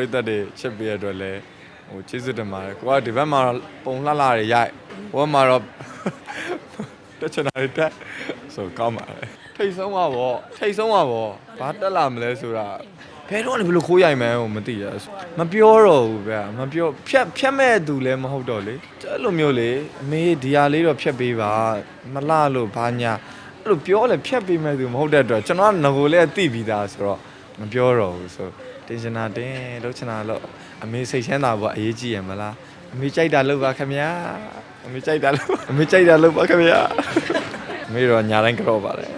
ရိသတ်တွေချစ်ပေးရတဲ့အတွက်လည်းဟိုကျေးဇူးတင်ပါတယ်ကိုကဒီဘက်မှာတော့ပုံလှလှတွေရိုက်ဟိုဘက်မှာတော့တက်ချင်တာတွေတက်ဆိုကောင်းပါတယ်ထိတ်ဆုံးပါဗောထိတ်ဆုံးပါဗောဘာတက်လာမလဲဆိုတာဘယ်တော့လဲဘယ်လိုခိုးရိုက်မှန်းကိုမသိရဘူးမပြောတော့ဘူးဗျာမပြောဖြတ်ဖြတ်မဲ့သူလည်းမဟုတ်တော့လေအဲ့လိုမျိုးလေအမေဒီဟာလေးတော့ဖြတ်ပေးပါမလှလို့ဘာညာအဲ့လိုပြောလဲဖြတ်ပေးမဲ့သူမဟုတ်တဲ့အတွက်ကျွန်တော်ကငကိုလည်းသိပြီးသားဆိုတော့မပြောတော့ဘူးဆိုတ င်ရှင်တာတင်လှုပ်ချင်တာလို့အမေစိတ်ချမ်းသာဖို့အရေးကြီးရမလားအမေကြိုက်တာလုပ်ပါခင်ဗျာအမေကြိုက်တာလုပ်အမေကြိုက်တာလုပ်ပါခင်ဗျာအမေတော့ညာတိုင်းကြော့ပါတယ်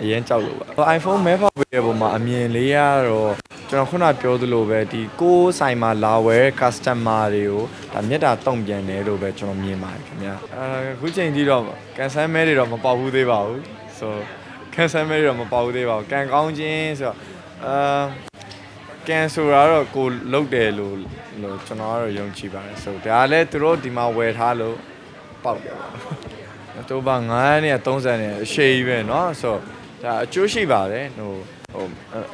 အရင်ကြောက်လို့ပါ iPhone မဲဖောက်ပေးတဲ့ပုံမှာအမြင်လေးရတော့ကျွန်တော်ခုနပြောသလိုပဲဒီကိုယ်ဆိုင်မှာလာဝယ် customer တွေကိုဒါမြတ်တာတုံ့ပြန်တယ်လို့ပဲကျွန်တော်မြင်ပါတယ်ခင်ဗျာအဲအခုချိန်ကြီးတော့ကန်ဆယ်မဲတွေတော့မပေါက်ဘူးသေးပါဘူးဆိုကန်ဆယ်မဲတွေတော့မပေါက်ဘူးသေးပါဘူးကန်ကောင်းခြင်းဆိုတော့အာ ကန်ဆိုတာတော့ကိုလုတ်တယ်လို့လို့ကျွန်တော်ကတော့ယုံကြည်ပါတယ်ဆိုဒါလည်းသူတို့ဒီမှာဝယ်ထားလို့ပေါက်တယ်ပါ တော့ပါ9နဲ့30နဲ့အရှိကြီးပဲเนาะဆိုတော့ဒါအကျိုးရှိပါတယ်ဟိုဟို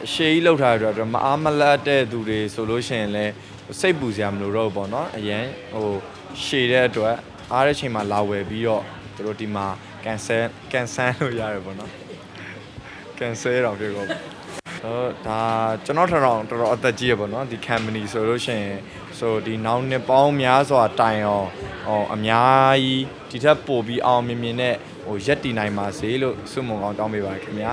အရှိကြီးလောက်ထားတဲ့အတွက်မအားမလတ်တဲ့သူတွေဆိုလို့ရှိရင်လည်းစိတ်ပူစရာမလိုတော့ဘူးပေါ့เนาะအရင်ဟိုရှည်တဲ့အတွက်အားတဲ့ချိန်မှာလာဝယ်ပြီးတော့သူတို့ဒီမှာကန်ဆယ်ကန်ဆယ်လို့ရတယ်ပေါ့เนาะကန်ဆယ်တော့ ပြောတော့တော့ဒါကျွန်တော်ထင်တော့တော်တော်အသက်ကြီးရပေါ့နော်ဒီ company ဆိုလို့ရှိရင်ဆိုဒီနောက်နှစ်ပေါင်းများစွာတိုင်အောင်ဟောအများကြီးဒီထက်ပိုပြီးအောင်မြင်မြင်နဲ့ဟိုရက်တည်နိုင်ပါစေလို့ဆုမွန်ကောင်းတောင်းပေးပါခင်ဗျာ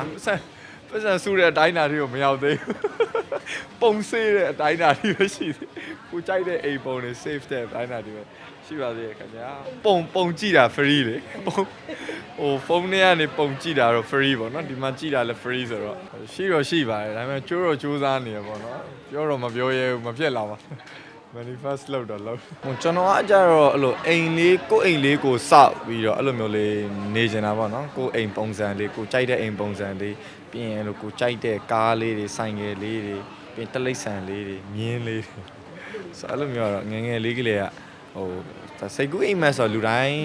ပတ်စံပတ်စံဆူတဲ့အတိုင်းဓာတ်တွေကိုမရောက်သေးဘူးပုံစေးတဲ့အတိုင်းဓာတ်တွေပဲရှိသေးကိုကြိုက်တဲ့အိမ်ပုံတွေ save တဲ့အတိုင်းဓာတ်တွေပဲရှိပါသေးတယ်ခင်ဗျာပုံပုံကြည့်တာ free လေပုံဟိုဖုန်းထဲကနေပုံကြည့်တာတော့ free ပေါ့နော်ဒီမှာကြည့်တာလည်း free ဆိုတော့ရှိတော့ရှိပါတယ်ဒါပေမဲ့ကျိုးတော့စူးစမ်းနေရပေါ့နော်ပြောတော့မပြောရဲဘူးမဖြစ်လာပါ manifest လုပ်တော့လုပ်ဟိုကျွန်တော်ကကြတော့အဲ့လိုအိမ်လေးကိုယ့်အိမ်လေးကိုစောက်ပြီးတော့အဲ့လိုမျိုးလေးနေနေတာပေါ့နော်ကိုယ့်အိမ်ပုံစံလေးကိုကြိုက်တဲ့အိမ်ပုံစံလေးပြီးရင်အဲ့လိုကိုကြိုက်တဲ့ကားလေးတွေဆိုင်ငယ်လေးတွေပြီးရင်တလိပ်ဆန်လေးတွေမြင်းလေးတွေဆိုအဲ့လိုမျိုးကတော့ငယ်ငယ်လေးကလေးက ဟိုဒါစိတ်ကူးအိမ်မက်ဆိုတော့လူတိုင်း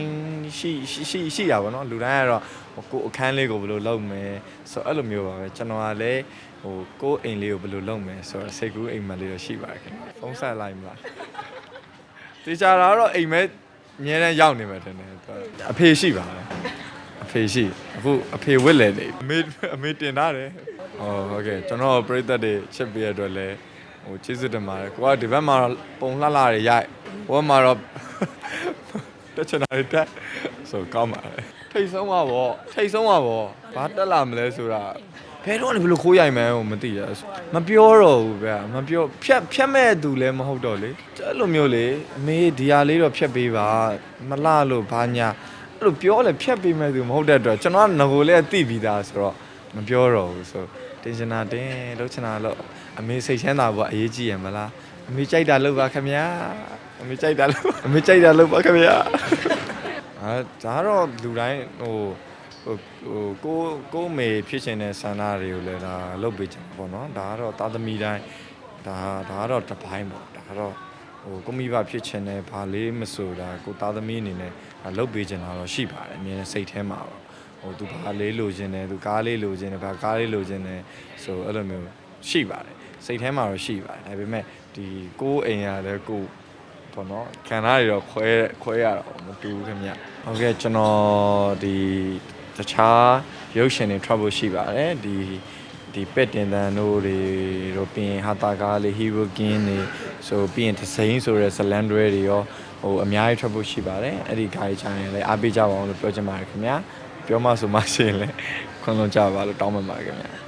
ရှိရှိရှိရှိတာပေါ့နော်လူတိုင်းကတော့ဟိုကိုယ့်အခန်းလေးကိုဘယ်လိုလုပ်မယ်ဆိုတော့အဲ့လိုမျိုးပါပဲကျွန်တော်ကလည်းဟိုကိုယ့်အိမ်လေးကိုဘယ်လိုလုပ်မယ်ဆိုတော့စိတ်ကူးအိမ်မက်လေးတော့ရှိပါတယ်ခင်ဗျဖုန်းဆက်လိုက်မလားတေချာတာကတော့အိမ်မဲအမြဲတမ်းရောက်နေမှာတယ်နဲ့အဖေရှိပါတယ်အဖေရှိအခုအဖေဝစ်လေနေအမေအမေတင်ထားတယ်ဟောဟုတ်ကဲ့ကျွန်တော်ပရိသတ်တွေချစ်ပေးရတဲ့အတွက်လည်းဟိုကျေးဇူးတင်ပါတယ်ကိုကဒီဘက်မှာတော့ပုံလှလှတွေရိုက် ဟိုဘက်မှာတော့တက်ချင်တာတွေတက်ဆိုကောင်းပါတယ်ထိတ်ဆုံးပါဗောထိတ်ဆုံးပါဗောဘာတက်လာမလဲဆိုတာဘယ်တော့လဲဘယ်လိုခိုးရိုက်မှန်းကိုမသိရဘူးမပြောတော့ဘူးဗျာမပြောဖြတ်ဖြတ်မဲ့သူလည်းမဟုတ်တော့လေအဲ့လိုမျိုးလေအမေဒီဟာလေးတော့ဖြတ်ပေးပါမလှလို့ဘာညာအဲ့လိုပြောလဲဖြတ်ပေးမဲ့သူမဟုတ်တဲ့အတွက်ကျွန်တော်ကငကိုလည်းသိပြီးသားဆိုတော့မပြောတော့ဘူးဆိုတင်ရှင်တာတင်လှုပ်ချင်တာလို့အမေစိတ်ချမ်းသာဖို့အရေးကြီးရမလား အမေကြိုက်တာလုပ်ပါခင်ဗျာအမေကြိုက်တာလုပ်အမေကြိုက်တာလုပ်ပါခင်ဗျာ အဲဒါကတော့လူတိုင်းဟိုဟိုဟိုကိုကိုအမေဖြစ်ချင်တဲ့ဆန္ဒတွေကိုလည်းဒါလုပ်ပေးချင်ပါဘောเนาะဒါကတော့တာသမီတိုင်းဒါဒါကတော့တစ်ပိုင်းပေါ့ဒါကတော့ဟိုကိုမိဘဖြစ်ချင်တဲ့ဘာလေးမဆိုတာကိုတာသမီအနေနဲ့ဒါလုပ်ပေးချင်တာတော့ရှိပါတယ်အမြဲတမ်းစိတ်ထဲမှာပေါ့ဟိုသူဘာလေးလိုချင်တယ်သူကားလေးလိုချင်တယ်ဘာကားလေးလိုချင်တယ်ဆိုအဲ့လိုမျိုး ရှိပါတယ်စိတ်ထဲမှာတော့ရှိပါတယ်ဒါပေမဲ့ဒီကိုယ်အိမ်ရလည်းကိုယ်ပေါ့နော်ခံစားရတော့ခွဲခွဲရတော့မတူဘူးခင်ဗျဟုတ်ကဲ့ကျွန်တော်ဒီတခြားရုပ်ရှင်တွေ trouble ရှိပါတယ်ဒီဒီပက်တင်တန်တို့တွေတို့ပြီးရင်ဟာတာကားလေး hero game တွေဆိုပြီးရင်သစိမ်းဆိုရဲဇလန်တွေတွေရောဟိုအများကြီး trouble ရှိပါတယ်အဲ့ဒီ guide ချန်လည်းအားပေးကြပါအောင်လို့ပြောချင်ပါတယ်ခင်ဗျပြောမှဆိုမှရှိရင်လည်းခွင့်လွှတ်ကြပါလို့တောင်းပန်ပါတယ်ခင်ဗျ